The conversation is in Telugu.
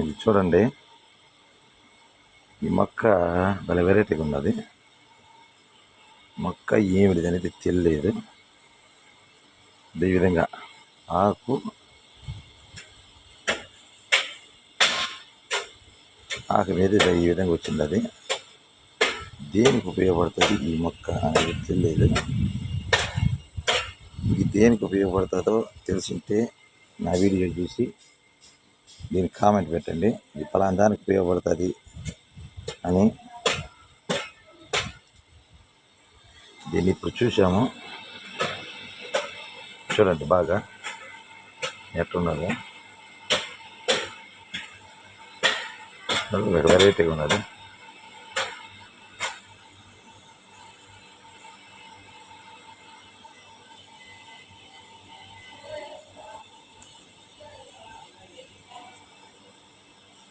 ఇది చూడండి. ఈ మొక్క భలే వెరైటీగా ఉన్నది. మొక్క ఏమిటిది అనేది తెలియదు. ఈ విధంగా ఆకు ఆకు మీద ఈ విధంగా వచ్చింది అది. దేనికి ఉపయోగపడుతుంది ఈ మొక్క అనేది తెలియదు. ఇది దేనికి ఉపయోగపడుతుందో తెలిసింటే నా వీడియో చూసి దీనికి కామెంట్ పెట్టండి. ఇది ఫలానా దానికి ఉపయోగపడుతుంది అని దీన్ని ఇప్పుడు చూసాము చూడండి బాగా ఎట్లున్నది. వెరైటీగా ఉన్నది.